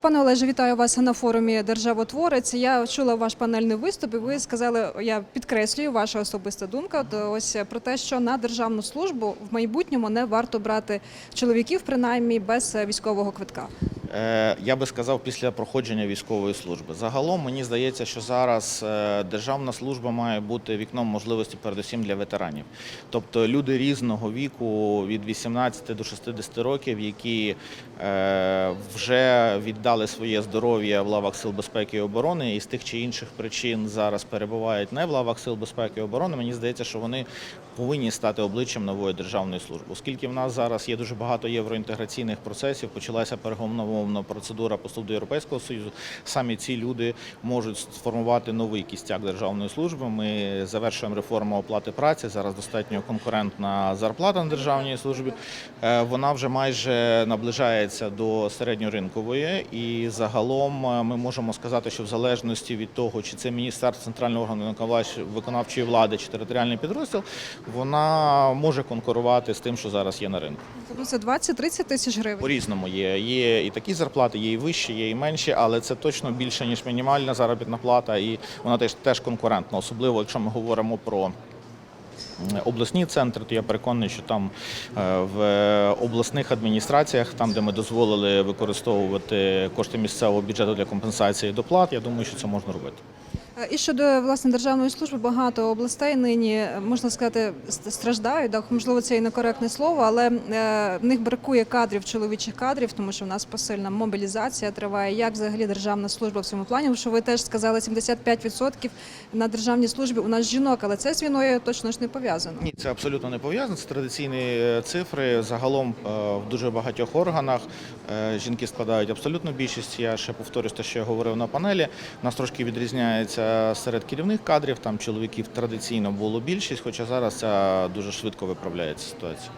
Пане Олеже, вітаю вас на форумі Державотворець. Я чула ваш панельний виступ. і Ви сказали, я підкреслюю ваша особиста думка. То ось про те, що на державну службу в майбутньому не варто брати чоловіків, принаймні без військового квитка. Е, Я би сказав після проходження військової служби. Загалом мені здається, що зараз е, державна служба має бути вікном можливості, передусім для ветеранів. Тобто люди різного віку від 18 до 60 років, які е, вже віддали своє здоров'я в лавах сил безпеки і оборони, і з тих чи інших причин зараз перебувають не в лавах сил безпеки і оборони. Мені здається, що вони повинні стати обличчям нової державної служби, оскільки в нас зараз є дуже багато євроінтеграційних процесів. Почалася перегомовна процедура по суду Європейського союзу. Самі ці люди можуть сформувати новий кістяк державної служби. Ми завершуємо реформу оплати праці. Зараз достатньо конкурентна зарплата на державній службі. Е, Вона вже майже наближається до середньоринкової, і загалом е, ми можемо сказати, що в залежності від того, чи це міністерство центрального органу виконавчої влади чи територіальний підрозділ, вона може конкурувати з тим, що зараз є на ринку. Тобто це 20-30 тисяч гривень. По-різному є. Є і такі зарплати, є і вищі, є і менші, але це точно більше, ніж мінімальна заробітна плата, і вона теж, теж конкурентна, особливо якщо ми говоримо про. Обласні центри, то я переконаний, що там е, в обласних адміністраціях, там де ми дозволили використовувати кошти місцевого бюджету для компенсації доплат, я думаю, що це можна робити. І щодо власне державної служби, багато областей нині можна сказати страждають. Так, можливо, це і некоректне слово, але е, в них бракує кадрів, чоловічих кадрів, тому що в нас посильна мобілізація триває. Як взагалі державна служба в цьому плані? Що ви теж сказали 75% на державній службі у нас жінок, але це з війною точно ж не пов'язано. Ні, це абсолютно не пов'язано. Це традиційні е, цифри. Загалом е, в дуже багатьох органах жінки складають абсолютну більшість. Я ще повторюсь те, що я говорив на панелі. У нас трошки відрізняється серед керівних кадрів. Там чоловіків традиційно було більшість, хоча зараз ця дуже швидко виправляється ситуація.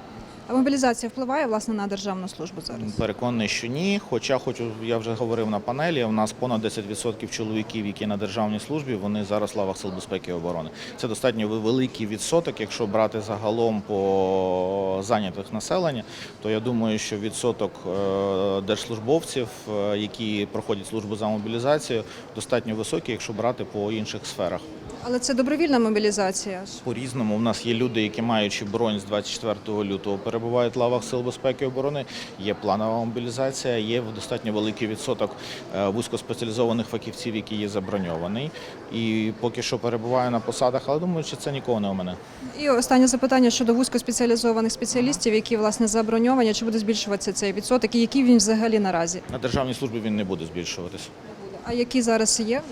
А мобілізація впливає власне на державну службу зараз. Переконаний, що ні. Хоча хочу, я вже говорив на панелі. У нас понад 10% чоловіків, які на державній службі, вони зараз в лавах сил безпеки і оборони. Це достатньо великий відсоток. Якщо брати загалом по зайнятих населення, то я думаю, що відсоток е, держслужбовців, е, які проходять службу за мобілізацію, достатньо високий, якщо брати по інших сферах. Але це добровільна мобілізація. ж. По-різному у нас є люди, які маючи бронь з 24 лютого, перебувають в лавах сил безпеки і оборони. Є планова мобілізація, є достатньо великий відсоток е, вузькоспеціалізованих фахівців, які є заброньований. І поки що перебуває на посадах, але думаю, що це нікого не у мене. І останнє запитання щодо вузькоспеціалізованих спеціалістів, які власне заброньовані, чи буде збільшуватися цей відсоток, і який він взагалі наразі? На державній службі він не буде збільшуватися. А які зараз є?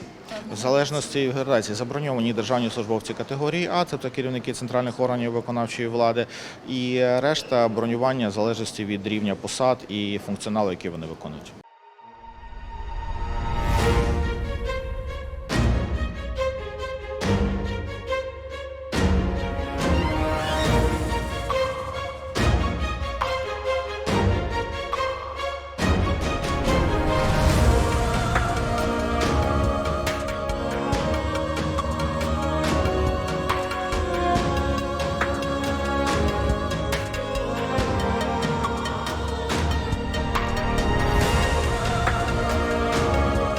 В залежності від градації заброньовані державні службовці категорії А, тобто керівники центральних органів виконавчої влади, і решта бронювання в залежності від рівня посад і функціоналу, який вони виконують.